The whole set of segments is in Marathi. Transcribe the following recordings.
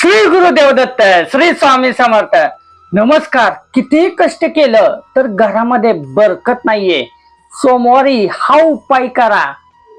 श्री गुरुदेव दत्त श्री स्वामी समर्थ. नमस्कार. किती कष्ट केलं तर घरामध्ये बरकत नाहीये. सोमवारी हा उपाय करा.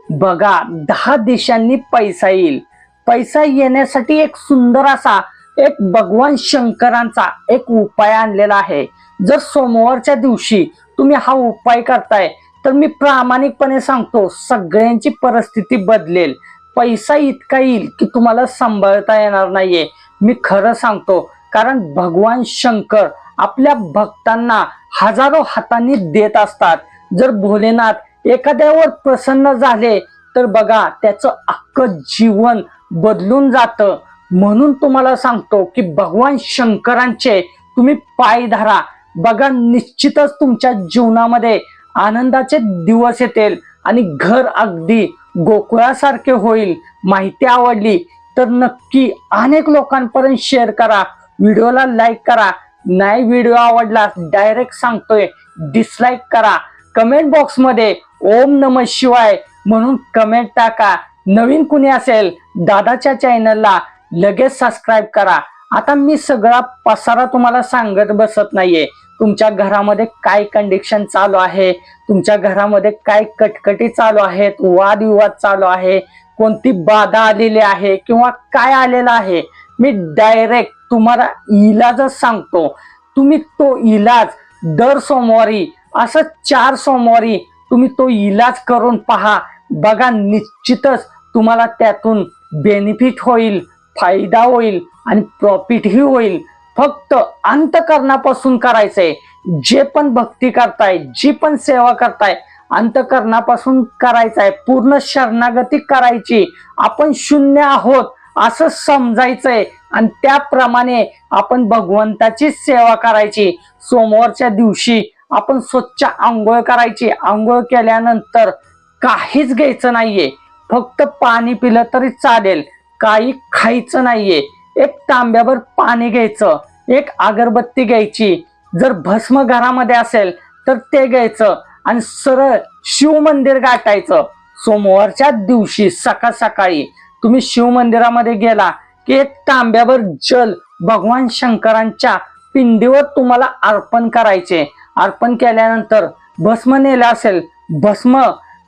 बघा दहा दिशांनी पैसा येईल. पैसा येण्यासाठी एक सुंदर असा एक भगवान शंकरांचा एक उपाय आणलेला आहे. जर सोमवारच्या दिवशी तुम्ही हा उपाय करताय तर मी प्रामाणिकपणे सांगतो सगळ्यांची परिस्थिती बदलेल. पैसा इतका येईल की तुम्हाला सांभाळता येणार नाहीये. मी खरं सांगतो कारण भगवान शंकर आपल्या भक्तांना हजारो हातांनी देत असतात. जर भोलेनाथ एखाद्यावर प्रसन्न झाले तर बघा त्याचं अख्खं जीवन बदलून जातं. म्हणून तुम्हाला सांगतो की भगवान शंकरांचे तुम्ही पाय धरा. बघा निश्चितच तुमच्या जीवनामध्ये आनंदाचे दिवस येतील आणि घर अगदी गोकुळासारखे होईल माहिती आवडली तर नक्की अनेक लोकांपर्यंत शेअर करा. व्हिडिओला लाईक करा. नाही व्हिडिओ आवडला डायरेक्ट सांगतोय डिसलाईक करा. कमेंट बॉक्समध्ये ओम नम शिवाय म्हणून कमेंट टाका. नवीन कुणी असेल दादाच्या चॅनलला लगेच सबस्क्राईब करा. आता मी सगळा पसारा तुम्हाला सांगत बसत नाहीये. तुमच्या घरामध्ये काय कंडिशन चालू आहे? तुमच्या घरामध्ये काय कटकटी चालू आहेत? वादविवाद चालू आहे? कोणती बाधा आलेली आहे? किंवा काय आलेलं आहे? मी डायरेक्ट तुम्हाला इलाजच सांगतो. तुम्ही तो इलाज दर सोमवारी असं चार सोमवारी तुम्ही तो इलाज करून पहा. बघा निश्चितच तुम्हाला त्यातून बेनिफिट होईल फायदा होईल आणि प्रॉफिटही होईल. फक्त अंतकरणापासून करायचंय. जे पण भक्ती करताय जी पण सेवा करताय अंतकरणापासून करायचंय. पूर्ण शरणागती करायची. आपण शून्य आहोत असं समजायचंय. आणि त्याप्रमाणे आपण भगवंताची सेवा करायची. सोमवारच्या दिवशी आपण स्वच्छ आंघोळ करायची. आंघोळ केल्यानंतर काहीच घ्यायचं नाहीये. फक्त पाणी पिलं तरी चालेल. काही खायचं नाहीये. एक तांब्यावर पाणी घ्यायचं. एक अगरबत्ती घ्यायची. जर भस्म घरामध्ये असेल तर ते घ्यायचं आणि सरळ शिव मंदिर गाठायचं. सोमवारच्या दिवशी सकाळ सकाळी तुम्ही शिव मंदिरामध्ये गेला की एक तांब्यावर जल भगवान शंकरांच्या पिंडीवर तुम्हाला अर्पण करायचे. अर्पण केल्यानंतर भस्म नेलं असेल भस्म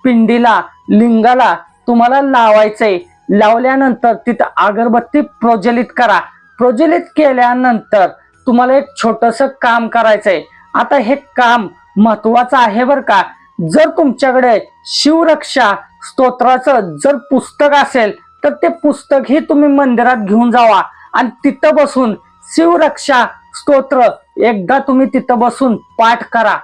पिंडीला लिंगाला तुम्हाला लावायचंय. लावल्यानंतर तिथं अगरबत्ती प्रज्वलित करा. प्रज्वलित केल्यानंतर तुम्हाला एक छोटस काम करायचंय. आता हे काम महत्वाचं आहे बरं का. जर तुमच्याकडे शिवरक्षा स्तोत्राचं जर पुस्तक असेल तर ते पुस्तक ही तुम्ही मंदिरात घेऊन जावा. आणि तिथं बसून शिवरक्षा स्तोत्र एकदा तुम्ही तिथं बसून पाठ करा.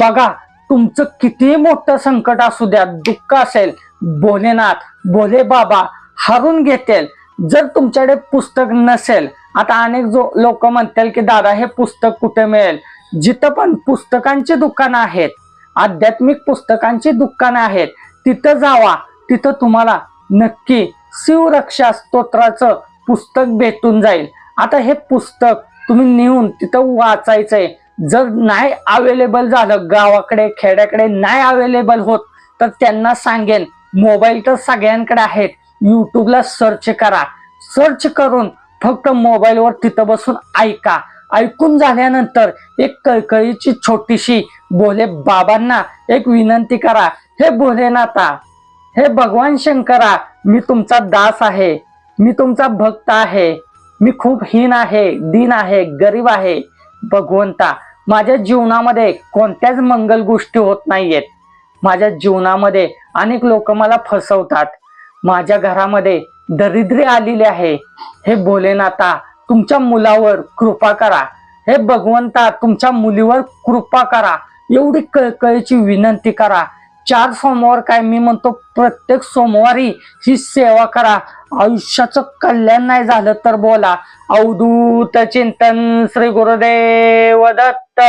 बघा तुमचं किती मोठं संकट असू द्या दुःख असेल भोलेनाथ भोले बाबा हरून घेतील. जर तुमच्याकडे पुस्तक नसेल आता अनेक जो लोक म्हणतील की दादा हे पुस्तक कुठे मिळेल? जिथं पण पुस्तकांची दुकानं आहेत आध्यात्मिक पुस्तकांची दुकानं आहेत तिथं जावा तिथं तुम्हाला नक्की शिवरक्षा स्तोत्राचं पुस्तक भेटून जाईल. आता हे पुस्तक तुम्ही नेऊन तिथं वाचायचंय. जर नाही अवेलेबल झालं गावाकडे खेड्याकडे नाही अवेलेबल होत तर त्यांना सांगेन. मोबाईल तर सगळ्यांकडे आहेत. युट्यूबला सर्च करा. सर्च करून फक्त मोबाईलवर तिथं बसून ऐका. ऐकून झाल्यानंतर एक कळकळीची छोटीशी भोले बाबांना एक विनंती करा. हे भोलेनाथा हे भगवान शंकरा मी तुमचा दास आहे. मी तुमचा भक्त आहे. मी खूप हीन आहे दीन आहे गरीब आहे. भगवंता माझ्या जीवनामध्ये कोणत्याच मंगल गोष्टी होत नाहीयेत. माझ्या जीवनामध्ये अनेक लोक मला फसवतात. माझ्या घरामध्ये दरिद्री आलेली आहे. हे भोलेनाथा तुमच्या मुलावर कृपा करा. हे भगवंता तुमच्या मुलीवर कृपा करा. एवढी कळकळीची विनंती करा. चार सोमवार काय मी म्हणतो प्रत्येक सोमवारी ही सेवा करा. आयुष्याचं कल्याण नाही झालं तर बोला. अवधूत चिंतन श्री गुरुदेव दत्त.